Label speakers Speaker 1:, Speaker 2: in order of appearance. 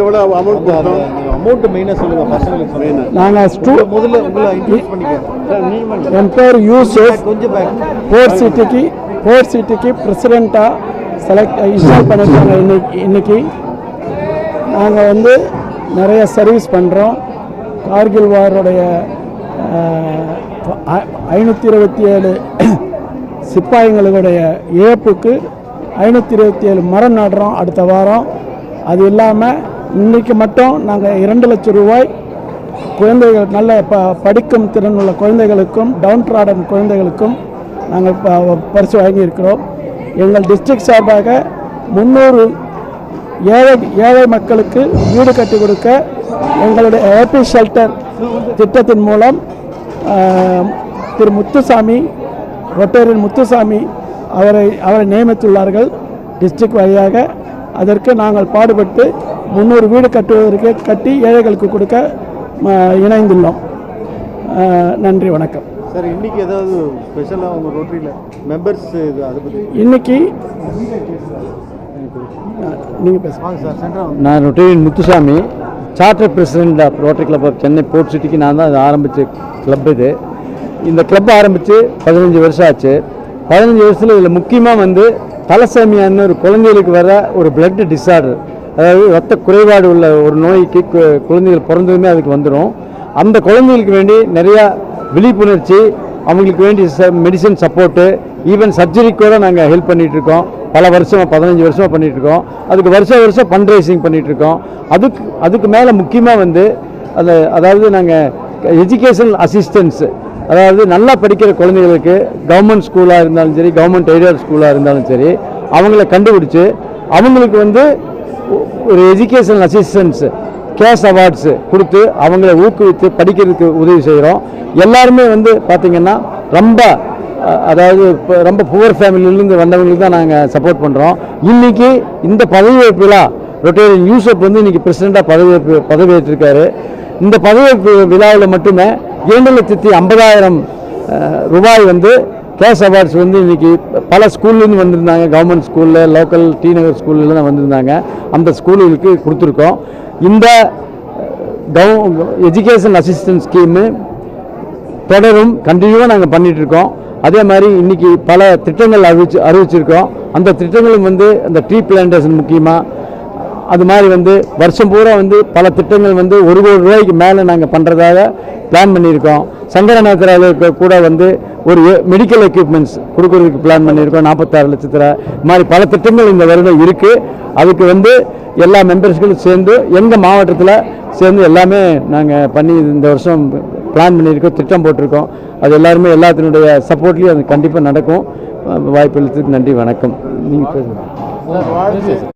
Speaker 1: ஸ்டூடெண்ட்ஸ்க்கு எவ்வளோ அமௌண்ட் கொடுத்தோம்?
Speaker 2: அமௌண்ட் மெயினாக சொல்லுங்க பசங்களுக்கு சொல்லுங்க
Speaker 3: நாங்கள் ஸ்டூ
Speaker 2: முதல்ல உங்களை இன்ட்ரூஸ் பண்ணிக்க
Speaker 3: என் பேர் யூசுப்
Speaker 2: கொஞ்சம் பேக்
Speaker 3: போர் சிட்டிக்கு போர் சிட்டிக்கு பிரசிடெண்ட்டாக செலக்ட் இன்ஸ்டால் பண்ணியிருக்காங்க இன்னைக்கு இன்னைக்கு. நாங்கள் வந்து நிறைய சர்வீஸ் பண்ணுறோம் கார்கில் வாருடைய ஐநூற்றி இருபத்தி ஏழு சிப்பாய்களுடைய இழப்புக்கு ஐநூற்றி இருபத்தி ஏழு மரம் நடுறோம் அடுத்த வாரம். அது இல்லாமல் இன்னைக்கு மட்டும் நாங்கள் இரண்டு லட்சம் ரூபாய் குழந்தைகள் நல்ல ப படிக்கும் திறன் உள்ள குழந்தைகளுக்கும் டவுன் ட்ராடன் குழந்தைகளுக்கும் நாங்கள் ப- பரிசு வாங்கியிருக்கிறோம் எங்கள் டிஸ்ட்ரிக்ட் சார்பாக முந்நூறு ஏழை ஏழை மக்களுக்கு வீடு கட்டி கொடுக்க எங்களுடைய ஏபி ஷெல்டர் திட்டத்தின் மூலம் திரு முத்துசாமி ரொட்டேரியன் முத்துசாமி அவரை அவரை நியமித்துள்ளார்கள் டிஸ்ட்ரிக்ட் வழியாக. அதற்கு நாங்கள் பாடுபட்டு முந்நூறு வீடு கட்டுவதற்கு கட்டி ஏழைகளுக்கு கொடுக்க இணைந்துள்ளோம். நன்றி வணக்கம்.
Speaker 2: சார் இன்னைக்கு ஏதாவது ஸ்பெஷலாக உங்கள் ரோட்டரியில் மெம்பர்ஸ் இது அதை பற்றி
Speaker 3: இன்னைக்கு நீங்கள் பேசுங்க
Speaker 2: வாங்க சார் சென்ட்ரா
Speaker 4: நான் rotarian Muthusamy. Charter president of rotary club of Chennai port சிட்டிக்கு நான் தான் இது ஆரம்பித்த கிளப் இது. இந்த கிளப் ஆரம்பித்து பதினஞ்சு வருஷம் ஆச்சு. பதினஞ்சு வருஷத்தில் இதில் முக்கியமாக வந்து தலசேமியான்னு ஒரு குழந்தைகளுக்கு வர ஒரு பிளட் டிஸார்டர் அதாவது ரத்த குறைபாடு உள்ள ஒரு நோய்க்கு குழந்தைகள் பிறந்ததுமே அதுக்கு வந்துடும் அந்த குழந்தைகளுக்கு வேண்டி நிறையா விழிப்புணர்ச்சி அவங்களுக்கு வேண்டிய மெடிசன் சப்போர்ட்டு ஈவன் சர்ஜரி கூட நாங்கள் ஹெல்ப் பண்ணிகிட்ருக்கோம் இருக்கோம். பல வருஷமாக பதினஞ்சு வருஷமாக பண்ணிகிட்ருக்கோம் இருக்கோம். அதுக்கு வருஷம் வருஷம் ஃபண்ட் ரைசிங் பண்ணிகிட்ருக்கோம் இருக்கோம். அதுக்கு அதுக்கு மேலே முக்கியமாக வந்து அது அதாவது நாங்கள் எஜுகேஷனல் அசிஸ்டன்ஸ் அதாவது நல்லா படிக்கிற குழந்தைகளுக்கு கவர்மெண்ட் ஸ்கூலாக இருந்தாலும் சரி கவர்மெண்ட் எய்டட் ஸ்கூலாக இருந்தாலும் சரி அவங்கள கண்டுபிடிச்சி அவங்களுக்கு வந்து ஒரு எஜுகேஷனல் அசிஸ்டன்ஸு கேஷ் அவார்ட்ஸு கொடுத்து அவங்கள ஊக்குவித்து படிக்கிறதுக்கு உதவி செய்கிறோம். எல்லாருமே வந்து பார்த்திங்கன்னா ரொம்ப அதாவது இப்போ ரொம்ப புவர் ஃபேமிலியிலேருந்து வந்தவங்களுக்கு தான் நாங்கள் சப்போர்ட் பண்ணுறோம் இன்னைக்கு இந்த பதவியேற்பு விழா ரொட்டேரியன் யூசப் வந்து இன்றைக்கி பிரசிடெண்ட்டாக பதவியேற்பு பதவியேற்றிருக்காரு. இந்த பதவியேற்பு விழாவில் மட்டுமே இரண்டு லட்சத்தி ஐம்பதாயிரம் ரூபாய் வந்து கேஷ் அவார்ட்ஸ் வந்து இன்னைக்கு பல ஸ்கூல்லேருந்து வந்திருந்தாங்க. கவர்மெண்ட் ஸ்கூலில் லோக்கல் டி நகர் ஸ்கூல்லாம் வந்திருந்தாங்க. அந்த ஸ்கூலுக்கு கொடுத்துருக்கோம். இந்த கவ எஜுகேஷன் அசிஸ்டன்ஸ் ஸ்கீமு தொடரும் கண்டினியூவாக நாங்கள் பண்ணிகிட்ருக்கோம் அதே மாதிரி இன்னைக்கு பல திட்டங்கள் அறிவிச்சு அறிவிச்சிருக்கோம். அந்த திட்டங்களும் வந்து அந்த ட்ரீ பிளான்டேஷன் முக்கியமாக அது மாதிரி வந்து வருஷம் பூரா வந்து பல திட்டங்கள் வந்து ஒரு கோடி ரூபாய்க்கு மேலே நாங்கள் பண்ணுறதாக பிளான் பண்ணியிருக்கோம். சங்கரநாத்திராவுக்கு கூட வந்து ஒரு மெடிக்கல் எக்யூப்மெண்ட்ஸ் கொடுக்கறதுக்கு பிளான் பண்ணியிருக்கோம். நாற்பத்தாறு லட்சத்தில் மாதிரி பல திட்டங்கள் இந்த வருடம் இருக்குது அதுக்கு வந்து எல்லா மெம்பர்ஸ்களும் சேர்ந்து எங்கள் மாவட்டத்தில் சேர்ந்து எல்லாமே நாங்கள் பண்ணி இந்த வருஷம் பிளான் பண்ணியிருக்கோம் திட்டம் போட்டிருக்கோம். அது எல்லாருமே எல்லாத்தினுடைய சப்போர்ட்லேயும் அது கண்டிப்பாக நடக்கும். வாய்ப்பு நன்றி வணக்கம். நீங்கள்